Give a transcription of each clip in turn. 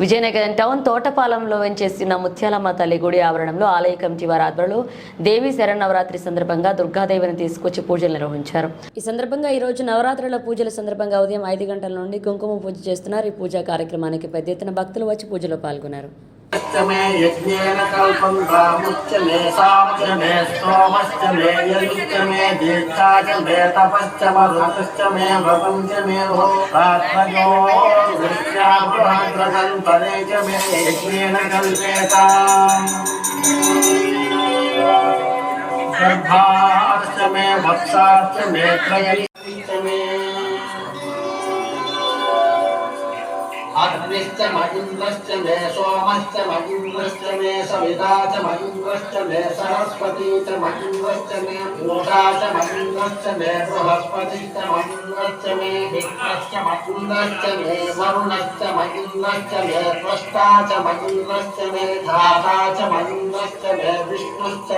Vizianagaram town తోటపాలెంలో వెంచేసిన ముత్యాలమ్మ తల్లి గుడి ఆవరణంలో ఆలయ కమిటీ వారి ఆధ్వర్యంలో దేవి శరణవరాత్రి సందర్భంగా దుర్గాదేవిని తీసుకొచ్చి పూజలు నిర్వహించారు. ఈ సందర్భంగా ఈ రోజు నవరాత్రుల పూజల సందర్భంగా ఉదయం ఐదు గంటల నుండి కుంకుమ పూజ చేస్తున్నారు. ఈ పూజా కార్యక్రమానికి పెద్ద ఎత్తున భక్తులు వచ్చి పూజలో పాల్గొన్నారు. च मे यज्ञेन कल्पं रामुच्च मे सामच मे स्तोमश्च मे यजुश्च मे दीक्षा च मे तपश्च मरुतश्च मे व्रतं च मे भोक्तात्मजो दृष्ट्याग्रहग्रकल्पने च मे यज्ञेन कल्पेताम् गर्भाश्च मे वत्साश्च मे त्रयश्च अग्निश्च मगिन्द्रश्च मे सोमश्च मगिन्द्रश्च मे सविता च मगिन्द्रश्च मे सरस्वती च मगिन्द्रश्च मे पूषा च मगिन्द्रश्च मे बृहस्पतिश्च मगिन्द्रश्च मे विष्णश्च मगिन्द्रश्च मे वरुणश्च मगिन्द्रश्च मे त्वष्टा च मगिन्द्रश्च मे धाता च मगिन्द्रश्च मे विष्णुश्च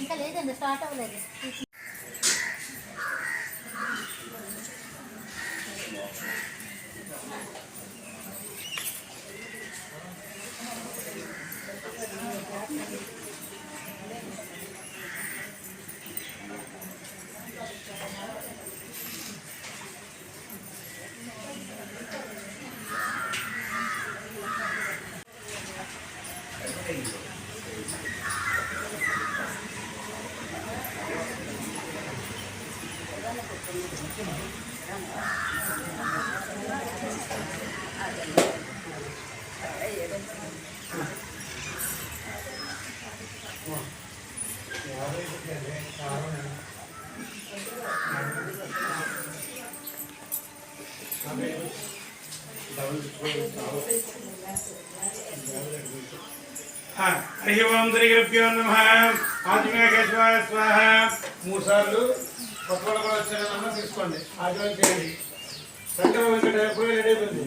ఇంకా లేదండి స్టార్ట్ అవ్వలేదు हरि ओम श्री गुरुभ्यो नम। आजमे केशवाय स्वाहा। मूसालू వాళ్ళు కూడా వచ్చారన్న తీసుకోండి. ఆచరణ చేయండి. సంకల్ప వెంకట ఎప్పుడూ రెడీ అయిపోయింది.